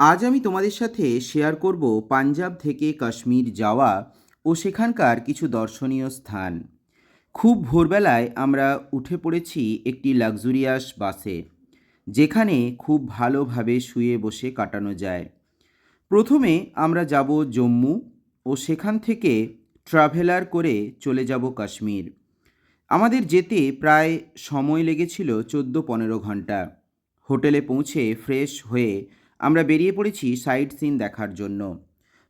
আজ আমি তোমাদের সাথে শেয়ার করব পাঞ্জাব থেকে কাশ্মীর যাওয়া ও সেখানকার কিছু দর্শনীয় স্থান। খুব ভোরবেলায় আমরা উঠে পড়েছি একটি লাক্সুরিয়াস বাসে যেখানে খুব ভালোভাবে শুয়ে বসে কাটানো যায়। প্রথমে আমরা যাব জম্মু ও সেখান থেকে ট্রাভেলার করে চলে যাব কাশ্মীর। আমাদের যেতে প্রায় সময় লেগেছিল চোদ্দ পনেরো ঘণ্টা। হোটেলে পৌঁছে ফ্রেশ হয়ে আমরা বেরিয়ে পড়েছি সাইট সিন দেখার জন্য।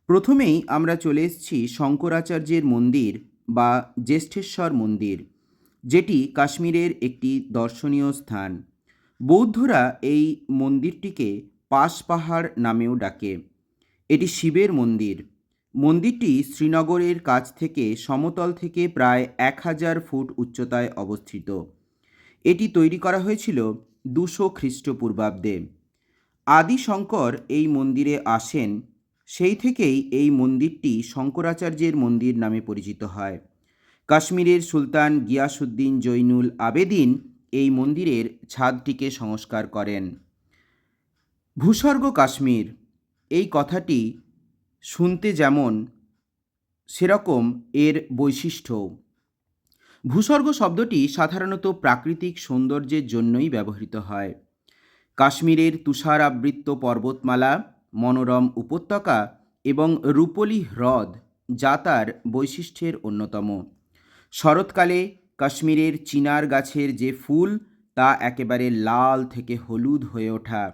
প্রথমেই আমরা চলে এসেছি শঙ্করাচার্যের মন্দির বা জ্যেষ্ঠেশ্বর মন্দির, যেটি কাশ্মীরের একটি দর্শনীয় স্থান। বৌদ্ধরা এই মন্দিরটিকে পাশ পাহাড় নামেও ডাকে। এটি শিবের মন্দির। মন্দিরটি শ্রীনগরের কাছ থেকে সমতল থেকে প্রায় এক হাজার ফুট উচ্চতায় অবস্থিত। এটি তৈরি করা হয়েছিল দুশো খ্রিস্টপূর্বাব্দে। আদি শঙ্কর এই মন্দিরে আসেন, সেই থেকেই এই মন্দিরটি শঙ্করাচার্যের মন্দির নামে পরিচিত হয়। কাশ্মীরের সুলতান গিয়াসুদ্দিন জৈনুল আবেদিন এই মন্দিরের ছাদটিকে সংস্কার করেন। ভূস্বর্গ কাশ্মীর, এই কথাটি শুনতে যেমন সেরকম এর বৈশিষ্ট্য। ভূস্বর্গ শব্দটি সাধারণত প্রাকৃতিক সৌন্দর্যের জন্যই ব্যবহৃত হয়। কাশ্মীরের তুষারাবৃত্ত পর্বতমালা, মনোরম উপত্যকা এবং রূপলি হ্রদ যা তার বৈশিষ্ট্যের অন্যতম। শরৎকালে কাশ্মীরের চিনার গাছের যে ফুল, তা একেবারে লাল থেকে হলুদ হয়ে ওঠা,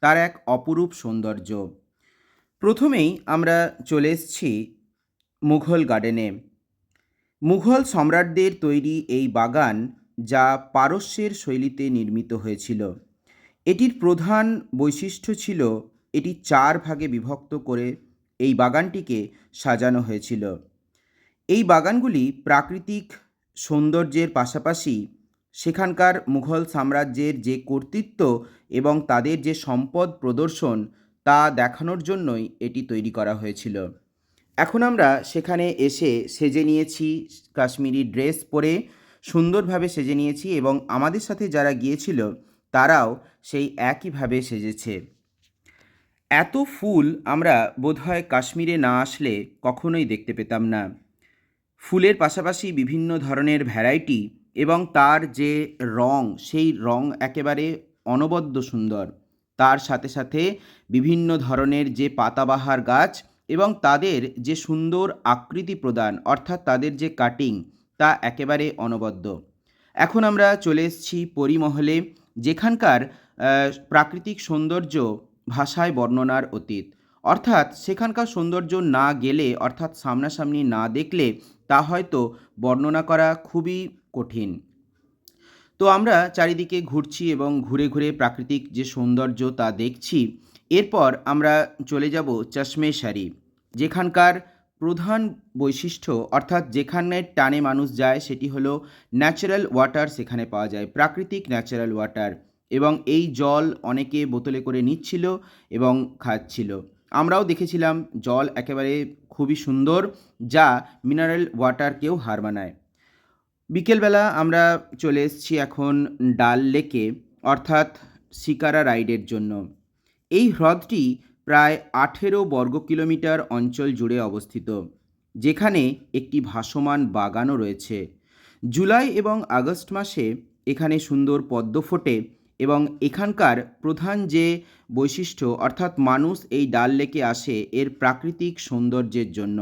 তার এক অপরূপ সৌন্দর্য। প্রথমেই আমরা চলে এসছি মুঘল গার্ডেনে। মুঘল সম্রাটদের তৈরি এই বাগান যা পারস্যের শৈলীতে নির্মিত হয়েছিল। এটির প্রধান বৈশিষ্ট্য ছিল এটি চার ভাগে বিভক্ত করে এই বাগানটিকে সাজানো হয়েছিল। এই বাগানগুলি প্রাকৃতিক সৌন্দর্যের পাশাপাশি সেখানকার মুঘল সাম্রাজ্যের যে কর্তৃত্ব এবং তাদের যে সম্পদ প্রদর্শন তা দেখানোর জন্যই এটি তৈরি করা হয়েছিল। এখন আমরা সেখানে এসে সেজে নিয়েছি, কাশ্মীরি ড্রেস পরে সুন্দরভাবে সেজে নিয়েছি এবং আমাদের সাথে যারা গিয়েছিল তারাও সেই একইভাবে সেজেছে। এত ফুল আমরা বোধহয় কাশ্মীরে না আসলে কখনোই দেখতে পেতাম না। ফুলের পাশাপাশি বিভিন্ন ধরনের ভ্যারাইটি এবং তার যে রং, সেই রং একেবারে অনবদ্য সুন্দর। তার সাথে সাথে বিভিন্ন ধরনের যে পাতাবাহার গাছ এবং তাদের যে সুন্দর আকৃতি প্রদান, অর্থাৎ তাদের যে কাটিং তা একেবারে অনবদ্য। এখন আমরা চলে এসেছি পরিমহলে যেখানকার প্রাকৃতিক সৌন্দর্য ভাষায় বর্ণনার অতীত। অর্থাৎ সেখানকার সৌন্দর্য না গেলে, অর্থাৎ সামনাসামনি না দেখলে, তা হয়তো বর্ণনা করা খুবই কঠিন। তো আমরা চারিদিকে ঘুরছি এবং ঘুরে ঘুরে প্রাকৃতিক যে সৌন্দর্য তা দেখছি। এরপর আমরা চলে যাব চশমেশারি যেখানকার প্রধান বৈশিষ্ট্য অর্থাৎ যেখানে টানে মানুষ যায় সেটি হলো ন্যাচারাল ওয়াটার সেখানে পাওয়া যায়, প্রাকৃতিক ন্যাচারাল ওয়াটার এবং এই জল অনেকে বোতলে করে নিচ্ছিল এবং খাচ্ছিল। আমরাও দেখেছিলাম জল একেবারে খুবই সুন্দর যা মিনারেল ওয়াটারকেও হার মানায়। বিকেলবেলা আমরা চলে এসেছি এখন ডাল লেকে, অর্থাৎ শিকারা রাইডের জন্য। এই হ্রদটি প্রায় আঠেরো বর্গ কিলোমিটার অঞ্চল জুড়ে অবস্থিত, যেখানে একটি ভাসমান বাগানও রয়েছে। জুলাই এবং আগস্ট মাসে এখানে সুন্দর পদ্ম ফোটে এবং এখানকার প্রধান যে বৈশিষ্ট্য, অর্থাৎ মানুষ এই ডাল লেকে আসে এর প্রাকৃতিক সৌন্দর্যের জন্য।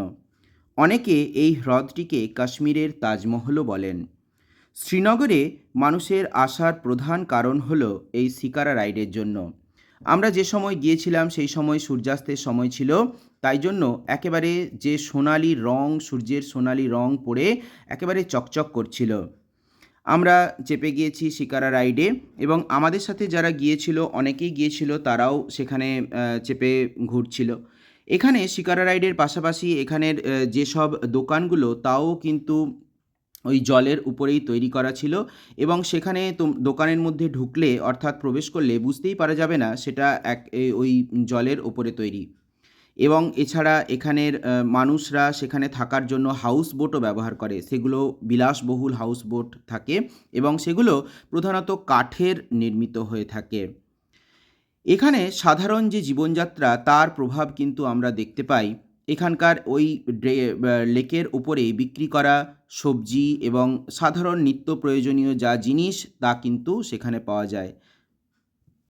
অনেকে এই হ্রদটিকে কাশ্মীরের তাজমহলও বলেন। শ্রীনগরে মানুষের আসার প্রধান কারণ হলো এই শিকারা রাইডের জন্য। আমরা যে সময় গিয়েছিলাম, সেই সময় সূর্যাস্তের সময় ছিল। তাই জন্য একেবারে যে সোনালি রং, সূর্যের সোনালি রং পড়ে একেবারে চকচক করছিল। আমরা চেপে গিয়েছি শিকারা রাইডে এবং আমাদের সাথে যারা গিয়েছিল, অনেকেই গিয়েছিল, তারাও সেখানে চেপে ঘুরছিল। এখানে শিকারা রাইডের পাশাপাশি এখানের যেসব দোকানগুলো, তাও কিন্তু ওই জলের উপরেই তৈরি করা ছিল এবং সেখানে দোকানের মধ্যে ঢুকলে, অর্থাৎ প্রবেশ করলে বুঝতেই পারা যাবে না সেটা এক ওই জলের ওপরে তৈরি। এবং এছাড়া এখানের মানুষরা সেখানে থাকার জন্য হাউস বোটও ব্যবহার করে। সেগুলো বিলাসবহুল হাউস বোট থাকে এবং সেগুলো প্রধানত কাঠের নির্মিত হয়ে থাকে। এখানে সাধারণ যে জীবনযাত্রা, তার প্রভাব কিন্তু আমরা দেখতে পাই। এখানকার ওই লেকের উপরে বিক্রি করা সবজি এবং সাধারণ নিত্য প্রয়োজনীয় যা জিনিস তা কিন্তু সেখানে পাওয়া যায়।